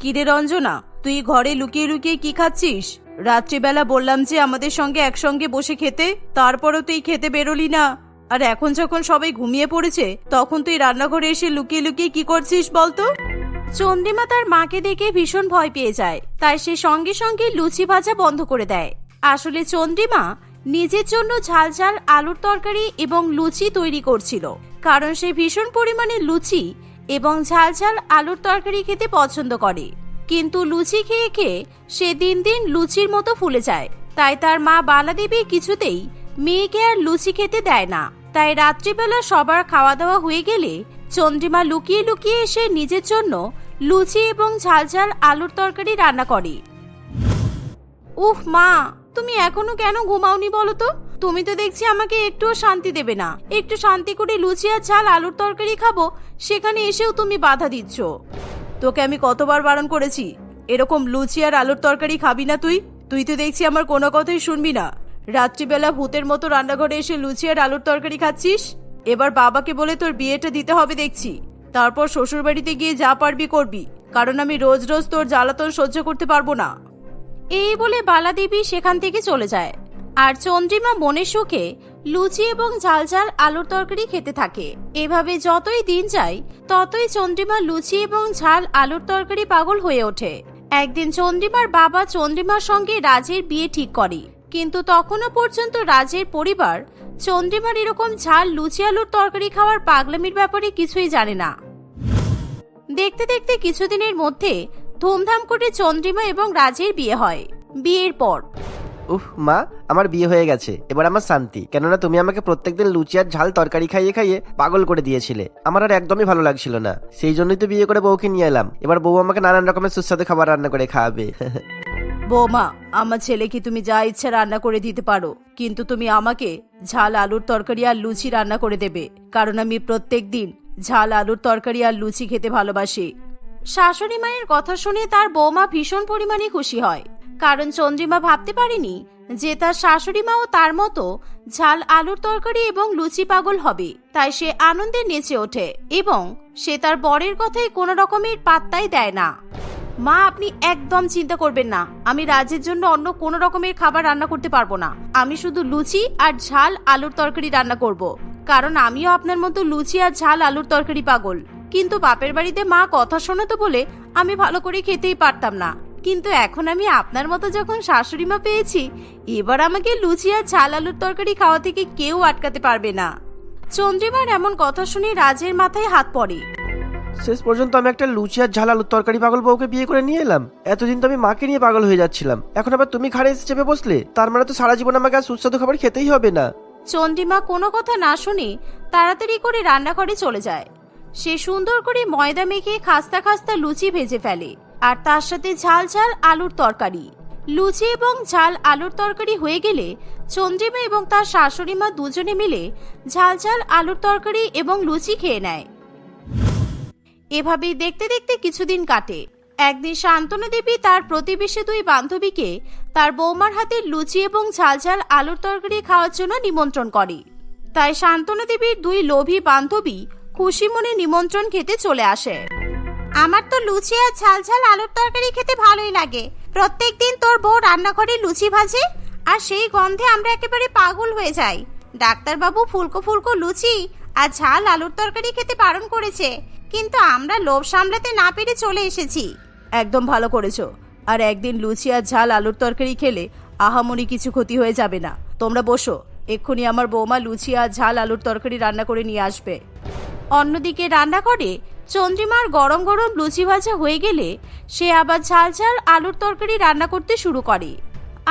কিরে রঞ্জনা, তুই ঘরে লুকিয়ে লুকিয়ে কি খাচ্ছিস? রাত্রিবেলা বললাম যে আমাদের সঙ্গে একসঙ্গে বসে খেতে, তারপরও তুই খেতে বেরোলি না। আর এখন যখন সবাই ঘুমিয়ে পড়েছে, তখন তুই রান্নাঘরে এসে লুকিয়ে লুকিয়ে কি করছিস বলতো? চন্দ্রিমা তার মাকে দেখে ভীষণ ভয় পেয়ে যায়, তাই সে সঙ্গে সঙ্গে লুচি ভাজা বন্ধ করে দেয়। আসলে চন্দ্রিমা নিজের জন্য ঝাল ঝাল আলুর তরকারি এবং লুচি তৈরি করছিল, কারণ সে ভীষণ পরিমাণে লুচি এবং ঝাল ঝাল আলুর তরকারি খেতে পছন্দ করে। কিন্তু লুচি খেয়ে খেয়ে সে দিন দিন লুচির মতো ফুলে যায়। তাই তার মা বালাদেবী কিছুতেই মেয়েকে আর লুচি খেতে দেয় না। তাই রাত্রিবেলা সবার খাওয়া দাওয়া হয়ে গেলে চন্দ্রিমা লুকিয়ে লুকিয়ে এসে নিজের জন্য লুচি এবং ঝাল ঝাল আলুর তরকারি রান্না করে। উফ মা, তুমি এখনও কেন ঘুমাওনি বলো তো? তুমি তো দেখছি আমাকে একটুও শান্তি দেবে না। একটু শান্তি করে লুচি আর ঝাল আলুর তরকারি খাব, সেখানে এসেও তুমি বাধা দিচ্ছ। তোকে আমি কতবার বারণ করেছি, এরকম লুচি আর আলুর তরকারি খাবি না তুই? তুই তো দেখছি আমার কোনো কথাই শুনবি না। রাত্রিবেলা ভূতের মতো রান্নাঘরে এসে লুচি আর আলুর তরকারি খাচ্ছিস? এবার বাবাকে বলে তোর বিয়েটা দিতে হবে দেখছি। তারপর শ্বশুর বাড়িতে গিয়ে যা পারবি করবি, কারণ আমি রোজ রোজ তোর জ্বালাতন সহ্য করতে পারব না। এই বলে বালা দেবী সেখান থেকে চলে যায়। আর চন্দ্রিমা মনের সুখে লুচি এবং ঝাল ঝাল আলুর তরকারি খেতে থাকে। এভাবে যতই দিন যায়, ততই চন্দ্রিমা লুচি এবং ঝাল আলুর তরকারি পাগল হয়ে ওঠে। একদিন চন্দ্রিমার বাবা চন্দ্রিমার সঙ্গে রাজের বিয়ে ঠিক করে। কিন্তু তখনও পর্যন্ত রাজের পরিবার চন্দ্রিমার এরকম ঝাল লুচি আলুর তরকারি খাওয়ার পাগলামির ব্যাপারে কিছুই জানে না। দেখতে দেখতে কিছুদিনের মধ্যে ধুমধাম করে চন্দ্রিমা এবং রাজের বিয়ে হয়। বিয়ের পর উফ, মা, আমার বিয়ে হয়ে গেছে। এবার আমার শান্তি। কেননা তুমি আমাকে প্রত্যেকদিন লুচি আর ঝাল তরকারি খাইয়ে খাইয়ে পাগল করে দিয়েছিলে। আমার আর একদমই ভালো লাগছিল না। সেই জন্যই তো বিয়ে করে বউকে নিয়ে এলাম। এবার বউ আমাকে নানান রকমের সুস্বাদু খাবার রান্না করে খাওয়াবে। বৌমা, আমার ছেলেকে তুমি যা ইচ্ছা রান্না করে দিতে পারো। কিন্তু তুমি আমাকে ঝাল, আলুর তরকারি আর লুচি রান্না করে দেবে। কারণ আমি প্রত্যেক দিন ঝাল, আলুর তরকারি আর লুচি খেতে ভালোবাসি। শাশুড়ি মায়ের কথা শুনে তার বৌমা ভীষণ পরিমাণে খুশি হয়। কারণ চন্দ্রিমা ভাবতে পারেনি যে তার শাশুড়ি মাও তার মতো ঝাল আলুর তরকারি এবং লুচি পাগল হবে। তাই সে আনন্দে নেচে ওঠে এবং সে তার বরের কথাই কোনো রকমের পাত্তাই দেয় না। মা, আপনি একদম চিন্তা করবেন না। আমি রাজের জন্য অন্য কোনো রকমের খাবার রান্না করতে পারব না। আমি শুধু লুচি আর ঝাল আলুর তরকারি রান্না করব। কারণ আমিও আপনার মতো লুচি আর ঝাল আলুর তরকারি পাগল। কিন্তু বাপের বাড়িতে মা কথা শোনাতো বলে আমি ভালো করে খেতেই পারতাম না। কিন্তু এখন আমি আপনার মতো যখন শাশুড়ি মা পেয়েছি এবার আমাকে লুচি আর ঝাল আলুর তরকারি খাওয়া থেকে কেউ আটকাতে পারবে না। চন্দ্রিমার এমন কথা শুনে রাজের মাথায় হাত পড়ে। শেষ পর্যন্ত আমি একটা লুচি আর ঝাল আলুর তরকারি পাগল বউকে বিয়ে করে নিয়ে এলাম। এতদিন তো আমি মাকে নিয়ে পাগল হয়ে যাচ্ছিলাম। এখন আবার তুমি ঘাড়ে এসে চেপে বসলে তার মানে তো সারা জীবন আমাকে আর সুস্বাদু খাবার খেতেই হবে না। চন্দ্রিমা কোনো কথা না শুনে তাড়াতাড়ি করে রান্নাঘরে চলে যায়। সে সুন্দর করে ময়দা মেখে খাস্তা খাস্তা লুচি ভেজে ফেলে। আর তার সাথে ঝাল ঝাল আলুর তরকারি। লুচি এবং ঝাল আলুর তরকারি হয়ে গেলে চন্দ্রিমা এবং তার শাশুড়ি মা দুজনে মিলে ঝাল ঝাল আলুর তরকারি এবং লুচি খেয়ে নেয়। এভাবেই দেখতে দেখতে কিছুদিন কাটে। একদিন শান্তনু দেবী তার প্রতিবেশী দুই বান্ধবীকে তার বৌমার হাতে লুচি এবং ঝাল ঝাল আলুর তরকারি খাওয়ার জন্য নিমন্ত্রণ করে। তাই শান্তনু দেবীর দুই লোভী বান্ধবী খুশি মনে নিমন্ত্রণ খেতে চলে আসে। আমার তো লুচি আর ঝাল ঝাল আলুর তরকারি খেতে ভালোই লাগে। প্রত্যেকদিন তোর বউ রান্নাঘরে লুচি ভাজে আর সেই গন্ধে আমরা একেবারে পাগল হয়ে যাই। ডাক্তারবাবু ফুলকো ফুলকো লুচি আর ঝাল আলুর তরকারি খেতে বারণ করেছে। কিন্তু আমরা লোভ সামলাতে না পেরে চলে এসেছি। একদম ভালো করেছ। আর একদিন লুচি আর ঝাল আলুর তরকারি খেলে আহামরি কিছু ক্ষতি হয়ে যাবে না। তোমরা বসো, এক্ষুনি আমার বৌমা লুচি আর ঝাল আলুর তরকারি রান্না করে নিয়ে আসবে। অন্যদিকে রান্না করে চন্দ্রিমার গরম গরম লুচি ভাজা হয়ে গেলে সে আবার ঝাল ঝাল আলুর তরকারি রান্না করতে শুরু করে।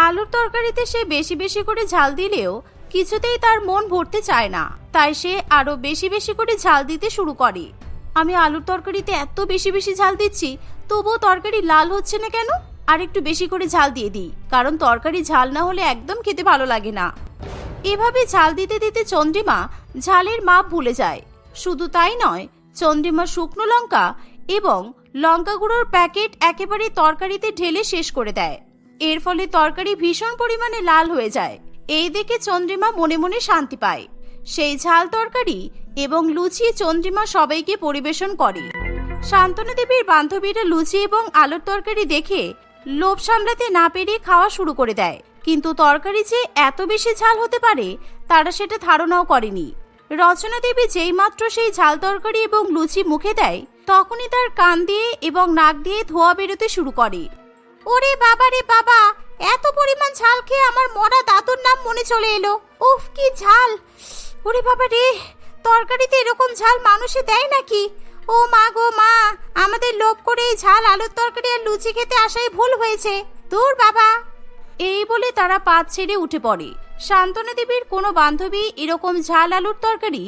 আলুর তরকারিতে সে বেশি বেশি করে ঝাল দিলেও কিছুতেই তার মন ভরতে চায় না। তাই সে আরও বেশি বেশি করে ঝাল দিতে শুরু করে। আমি আলুর তরকারিতে এত বেশি বেশি ঝাল দিচ্ছি, তবুও তরকারি লাল হচ্ছে না কেন? আর একটু বেশি করে ঝাল দিয়ে দিই, কারণ তরকারি ঝাল না হলে একদম খেতে ভালো লাগে না। এভাবে ঝাল দিতে দিতে চন্দ্রিমা ঝালের মাপ ভুলে যায়। শুধু তাই নয়, চন্দ্রিমা শুকনো লঙ্কা এবং লঙ্কা গুঁড়োর প্যাকেট একেবারে তরকারিতে ঢেলে শেষ করে দেয়। এর ফলে তরকারি ভীষণ পরিমাণে লাল হয়ে যায়। এই দেখে চন্দ্রিমা মনে মনে শান্তি পায়। সেই ঝাল তরকারি এবং লুচি চন্দ্রিমা সবাইকে পরিবেশন করে। শান্তনু দেবীর বান্ধবীরা লুচি এবং আলুর তরকারি দেখে লোভ সামলাতে না পেরিয়ে খাওয়া শুরু করে দেয়। কিন্তু তরকারি যে এত বেশি ঝাল হতে পারে, তারা সেটা ধারণাও করেনি। রচনা দেবী যেইমাত্র সেই ঝাল তরকারি এবং লুচি মুখে দেয়, তখনই তার কান দিয়ে এবং নাক দিয়ে ধোয়া বেরোতে শুরু করে। ওরে বাবা রে বাবা, এত পরিমাণ ঝাল খেয়ে আমার মরা দাদুর নাম মনে চলে এলো। উফ, কি ঝাল! ওরে বাবা রে, তরকারিতে এরকম ঝাল মানুষে দেয় নাকি? ও মা গো মা, আমাদের লোভ করে এই ঝাল, আলুর তরকারি আর লুচি খেতে আসাই ভুল হয়েছে। দূর বাবা। এই বলে তারা পাত ছেড়ে উঠে পড়ে। শান্তনা দেবীর কোনো বান্ধবী এরকম ঝাল আলুর তরকারি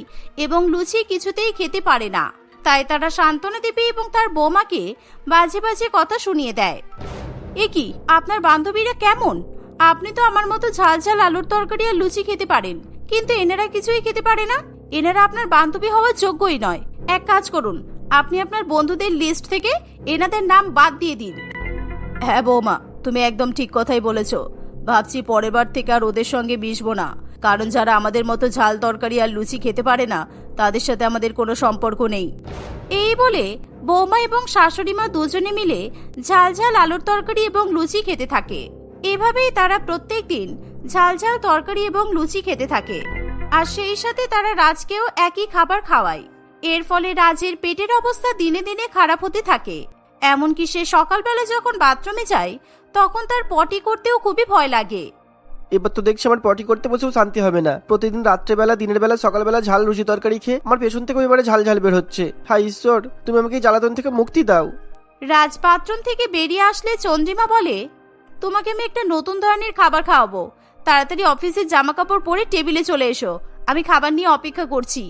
এবং লুচি কিছুতেই খেতে পারে না। তাই তারা শান্তনা দেবী এবং তার বৌমাকে বাজে বাজে কথা শুনিয়ে দেয়। এ কি, আপনার বান্ধবীরা কেমন? আপনি তো আমার মতো ঝাল ঝাল আলুর তরকারি আর লুচি খেতে পারেন, কিন্তু এনারা কিছুই খেতে পারে না। এনারা আপনার বান্ধবী হওয়ার যোগ্যই নয়। এক কাজ করুন, আপনি আপনার বন্ধুদের লিস্ট থেকে এনাদের নাম বাদ দিয়ে দিন। হ্যাঁ বৌমা, তুমি একদম ঠিক কথাই বলেছ। ভাবছি পরের বার থেকে আর ওদের সঙ্গে মিশবো না। কারণ যারা আমাদের মতো ঝাল তরকারি আর লুচি খেতে পারে না, তাদের সাথে আমাদের কোনো সম্পর্ক নেই। এই বলে বৌমা এবং শাশুড়ি মা দুজনে মিলে ঝাল ঝাল আলুর তরকারি এবং লুচি খেতে থাকে। এভাবেই তারা প্রত্যেক দিন ঝাল ঝাল তরকারি এবং লুচি খেতে থাকে। আর সেই সাথে তারা রাজকেও একই খাবার খাওয়ায়। এর ফলে রাজের পেটের অবস্থা দিনে দিনে খারাপ হতে থাকে। এমনকি সে সকালবেলা যখন বাথরুমে যায় তখন তার পটি করতেও খুবই ভয় লাগে। এবার তো দেখছি আমার পটি করতে বসেও শান্তি হবে না। প্রতিদিন রাত্রেবেলা দিনের বেলা সকালবেলা ঝাল রুচি তরকারি খেয়ে আমার পেছন থেকে এবারে ঝাল ঝাল বের হচ্ছে। হাই ঈশ্বর তুমি আমাকে এই জ্বালাতন থেকে মুক্তি দাও। রাজপাত্রন থেকে বেরিয়ে আসলে চন্দ্রিমা বলে তোমাকে আমি একটা নতুন ধরনের খাবার খাওয়াবো। তাড়াতাড়ি অফিসের জামা কাপড় পরে টেবিলে চলে এসো। আমি খাবার নিয়ে অপেক্ষা করছি।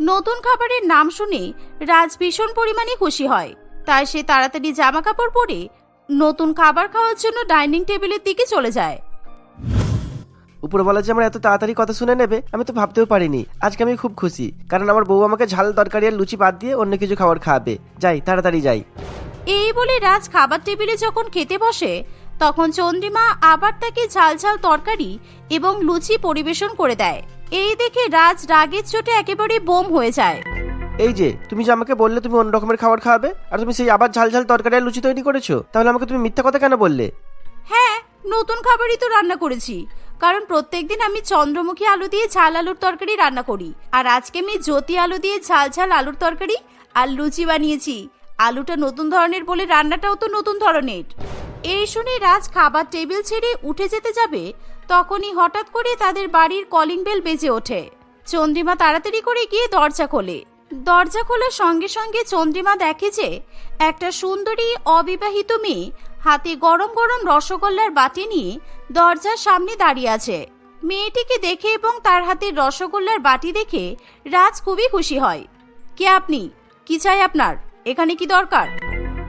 নতুন খাবারের নাম শুনে রাজ ভীষণ পরিমাণে খুশি হয়। তাই সে তাড়াতাড়ি জামা কাপড় পরে নতুন খাবার খাওয়ার জন্য ডাইনিং টেবিলের দিকে চলে যায়। উপরওয়ালা যে আমার এত তাড়াতাড়ি কথা শুনে নেবে আমি তো ভাবতেও পারিনি। আজকে আমি খুব খুশি কারণ আমার বউ আমাকে ঝাল তরকারি আর লুচি বাদ দিয়ে অন্য কিছু খাবার খাওয়াবে যাই তাড়াতাড়ি যাই। এই বলে রাজ খাবার টেবিলে যখন খেতে বসে তখন চন্দ্রিমা আবার তাকে ঝাল ঝাল তরকারি এবং লুচি পরিবেশন করে দেয়। এই দেখে রাজ রাগের চোটে একেবারে বোম হয়ে যায়। এই যে, তুমি যে আমাকে বললে তুমি অন্য রকমের খাবার খাওয়াবে আর তুমি সেই আবার ঝাল ঝাল তরকারি আর লুচি তৈরি করেছ, তাহলে আমাকে তুমি মিথ্যা কথা কেন বললে? হ্যাঁ নতুন খাবারই তো রান্না করেছি। কারণ প্রত্যেকদিন আমি চন্দ্রমুখী আলু দিয়ে ঝাল আলুর তরকারি রান্না করি। আর আজকে আমি জ্যোতি আলু দিয়ে ঝাল ঝাল আলুর তরকারি আর লুচি বানিয়েছি। আলুটা নতুন ধরনের বলে রান্নাটাও তো নতুন ধরনের। এই শুনে রাজ খাবার টেবিল ছেড়ে উঠে যেতে যাবে, তখনই হঠাৎ করে তাদের বাড়ির কলিং বেল বেজে ওঠে। চন্দ্রিমা তাড়াতাড়ি করে গিয়ে দরজা খোলে। দরজা খোলার সঙ্গে সঙ্গে চন্দ্রিমা দেখে যে একটা সুন্দরী অবিবাহিত মেয়ে হাতে গরম গরম রসগোল্লার বাটি নিয়ে দরজার সামনে দাঁড়িয়ে আছে। মেয়েটিকে দেখে এবং তার হাতে রসগোল্লার বাটি দেখে রাজ খুবই খুশি হয়। কে আপনি? কি চাই আপনার? এখানে কি দরকার?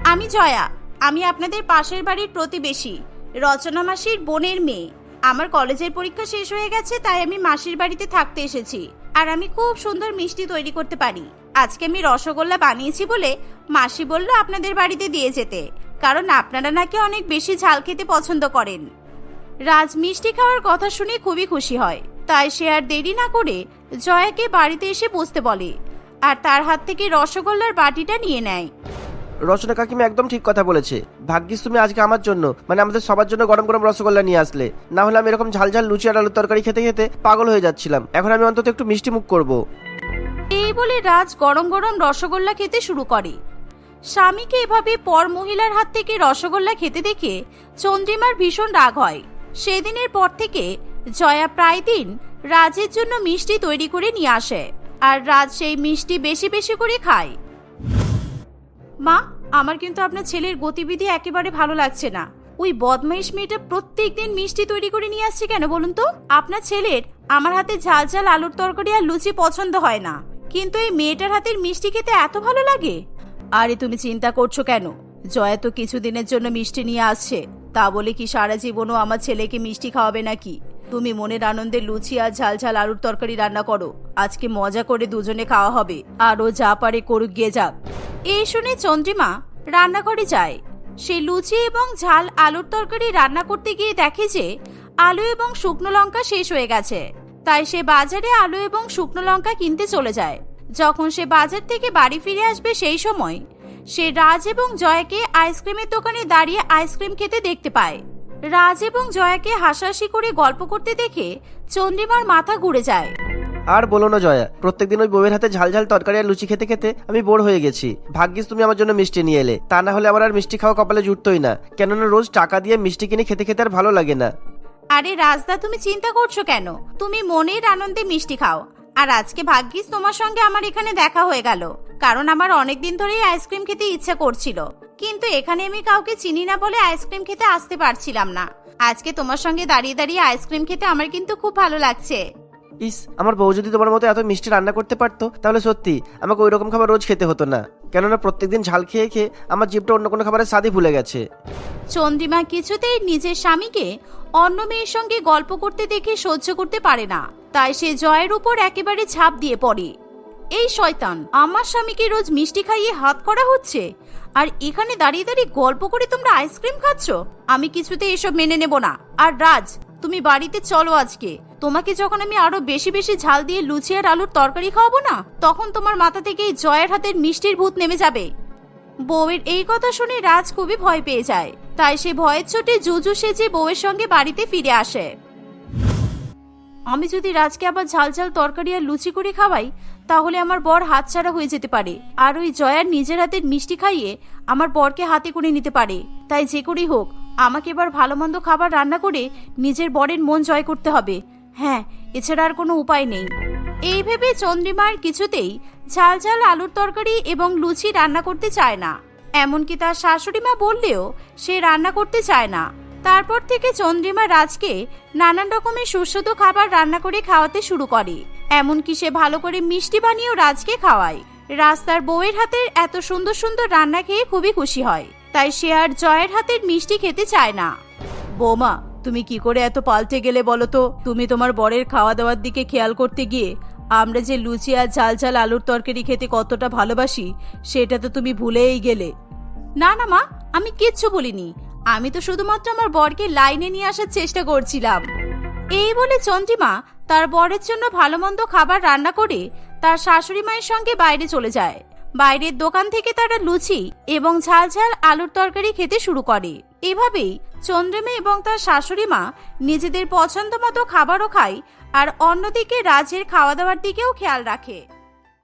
আমি জয়া। আমি আপনাদের পাশের বাড়ির প্রতিবেশী, রচনা মাসির বোনের মেয়ে। আমার কলেজের পরীক্ষা শেষ হয়ে গেছে, তাই আমি মাসির বাড়িতে থাকতে এসেছি। আর আমি খুব সুন্দর মিষ্টি তৈরি করতে পারি। আজকে আমি রসগোল্লা বানিয়েছি বলে মাসি বলল আপনাদের বাড়িতে দিয়ে যেতে, কারণ আপনারা নাকি অনেক বেশি ঝাল খেতে পছন্দ করেন। রাজ মিষ্টি খাওয়ার কথা শুনে খুবই খুশি হয়। তাই সে আর দেরি না করে জয়াকে বাড়িতে এসে বসতে বলে, আর তার হাত থেকে রসগোল্লার বাটিটা নিয়ে নেয়। রচনা কাকিমা একদম ঠিক কথা বলেছে। ভাগ্যিস তুমি আজকে আমার জন্য মানে আমাদের সবার জন্য গরম গরম রসগোল্লা নিয়ে আসলে। না হলে আমি এরকম ঝাল ঝাল লুচি আর আলুর তরকারি খেতে খেতে পাগল হয়ে যাচ্ছিলাম। এখন আমি অন্তত একটু মিষ্টি মুখ করব। এই বলে রাজ গরম গরম রসগোল্লা খেতে শুরু করে। স্বামীকে এভাবে পর মহিলার হাত থেকে রসগোল্লা খেতে দেখে চন্দ্রিমার ভীষণ রাগ হয়। সেদিনের পর থেকে জয়া প্রায় দিন রাজের জন্য মিষ্টি তৈরি করে নিয়ে আসে, আর রাজ সেই মিষ্টি বেশি বেশি করে খায়। মা আমার কিন্তু আপনার ছেলের গতিবিধি একেবারে ভালো লাগছে না। ওই বদমাইশ মেয়েটা প্রত্যেক দিন মিষ্টি তৈরি করে নিয়ে আসছে কেন বলুন তো? আপনার ছেলের আমার হাতে ঝাল ঝাল আলুর তরকারি আর লুচি পছন্দ হয় না। কিন্তু এই মেয়েটার হাতের মিষ্টি খেতে এত ভালো লাগে? আরে তুমি চিন্তা করছ কেন? জয়া তো কিছুদিনের জন্য মিষ্টি নিয়ে আসছে। তা বলে কি সারা জীবনও আমার ছেলেকে মিষ্টি খাওয়াবে নাকি? তুমি মনের আনন্দে লুচি আর ঝাল ঝাল আলুর তরকারি রান্না করো। আজকে মজা করে দুজনে খাওয়া হবে। আর ও যা পারে করুক গিয়ে যাক এই শুনে চন্দ্রিমা রান্নাঘরে যায়। সে লুচি এবং ঝাল আলুর তরকারি রান্না করতে গিয়ে দেখে যে আলু এবং শুকনো লঙ্কা শেষ হয়ে গেছে। তাই সে বাজারে আলু এবং শুকনো লঙ্কা কিনতে চলে যায়। যখন সে বাজার থেকে বাড়ি ফিরে আসবে সেই সময়, সে রাজ এবং জয়াকে আইসক্রিমের দোকানে দাঁড়িয়ে আইসক্রিম খেতে দেখতে পায়। রাজ এবং জয়াকে হাসাহাসি করে গল্প করতে দেখে চন্দ্রিমার মাথা ঘুরে যায়। আর বলো না জয়া, প্রত্যেকদিন ওই বউয়ের হাতে ঝাল ঝাল তরকারি আর লুচি খেতে খেতে আমি বোর হয়ে গেছি। ভাগ্যিস তুমি আমার জন্য মিষ্টি নিয়ে এলে। তা না হলে আমার আর মিষ্টি খাওয়া কপালে জুটতোই না। কেননা রোজ টাকা দিয়ে মিষ্টি কিনে খেতে খেতে আর ভালো লাগে না। আরে রাজদা, তুমি চিন্তা করছ কেন? তুমি মনের আনন্দে মিষ্টি খাও। আর আজকে ভাগ্যিস তোমার সঙ্গে আমার এখানে দেখা হয়ে গেল। কারণ আমার অনেকদিন ধরেই আইসক্রিম খেতে ইচ্ছা করছিল। কিন্তু এখানে আমি কাউকে চিনি না বলে আইসক্রিম খেতে আসতে পারছিলাম না। আজকে তোমার সঙ্গে দাঁড়িয়ে দাঁড়িয়ে আইসক্রিম খেতে আমার কিন্তু খুব ভালো লাগছে। ইস, আমার বউ যদি তোমার মতো এত মিষ্টি রান্না করতে পারতো, তাহলে সত্যি আমাকে ওই রকম খাবার রোজ খেতে হতো না। কেননা প্রত্যেকদিন ঝাল খেয়ে খেয়ে আমার জিভটা অন্য কোনো খাবারের স্বাদই ভুলে গেছে। চন্দ্রিমা কিছুতেই নিজের স্বামীকে অন্য মেয়ের সঙ্গে গল্প করতে দেখে সহ্য করতে পারে না। তাই সে জয়ের উপর একেবারে ছাপ দিয়ে পড়ে। এই শয়তান, আমার স্বামীকে রোজ মিষ্টি খাইয়ে হাত করা হচ্ছে? আর এখানে দাঁড়িয়ে দাঁড়িয়ে গল্প করে তোমরা আইসক্রিম খাচ্ছ? আমি কিছুতে এসব মেনে নেব না। আর রাজ তুমি বাড়িতে চলো আজকে। তোমাকে যখন আমি আরও বেশি বেশি ঝাল দিয়ে লুচি আর আলুর তরকারি খাওয়াবো না, তখন তোমার মাথা থেকে এই জয়ের হাতের মিষ্টির ভূত নেমে যাবে। বউয়ের এই কথা শুনে রাজ খুবই ভয় পেয়ে যায়। তাই সে ভয়ের চোটে জুজু সেজে বউয়ের সঙ্গে বাড়িতে ফিরে আসে। আমি যদি রাজকে আবার ঝাল ঝাল তরকারি আর লুচি করে খাওয়াই, তাহলে আমার বর হাত ছাড়া হয়ে যেতে পারে। আর ওই জয়ার নিজের হাতের মিষ্টি খাইয়ে আমার বরকে হাতে করে নিতে পারে। তাই যে করেই হোক আমাকে এবার ভালো মন্দ খাবার রান্না করে নিজের বরের মন জয় করতে হবে। হ্যাঁ এছাড়া আর কোনো উপায় নেই। এই ভেবে চন্দ্রিমার কিছুতেই ঝাল ঝাল আলুর তরকারি এবং লুচি রান্না করতে চায় না। এমনকি তার শাশুড়ি মা বললেও সে রান্না করতে চায় না। তারপর থেকে চন্দ্রিমা রাজকে নানান রকমের সুস্বাদু খাবার রান্না করে খাওয়াতে শুরু করে। এমনকি সে ভালো করে মিষ্টি বানিয়েও রাজকে খাওয়ায়। রাজ তার বউয়ের হাতের এত সুন্দর সুন্দর রান্না খেয়ে খুবই খুশি হয়। তাই সে আর জয়ের হাতের মিষ্টি খেতে চায় না। বৌমা, তুমি কি করে এত পাল্টে গেলে বলো তো? তুমি তোমার বরের খাওয়া দাওয়ার দিকে খেয়াল করতে গিয়ে আমরা যে লুচি আর ঝাল ঝাল আলুর তরকারি খেতে কতটা ভালোবাসি, সেটা তো তুমি ভুলেই গেলে। না না মা, আমি কিচ্ছু বলিনি। আমি তো শুধুমাত্র আমার বরকে লাইনে নিয়ে আসার চেষ্টা করছিলাম। এই বলে চন্দ্রিমা তার বরের জন্য ভালো মন্দ খাবার রান্না করে তার শাশুড়ি মায়ের সঙ্গে বাইরে চলে যায়। বাইরের দোকান থেকে তারা লুচি এবং ঝাল ঝাল আলুর তরকারি খেতে শুরু করে। এভাবেই চন্দ্রমে এবং তার শাশুড়ি মা নিজেদের পছন্দ মতো খাবারও খায় আর অন্যদিকে রাজের খাওয়া দাওয়ার দিকেও খেয়াল রাখে।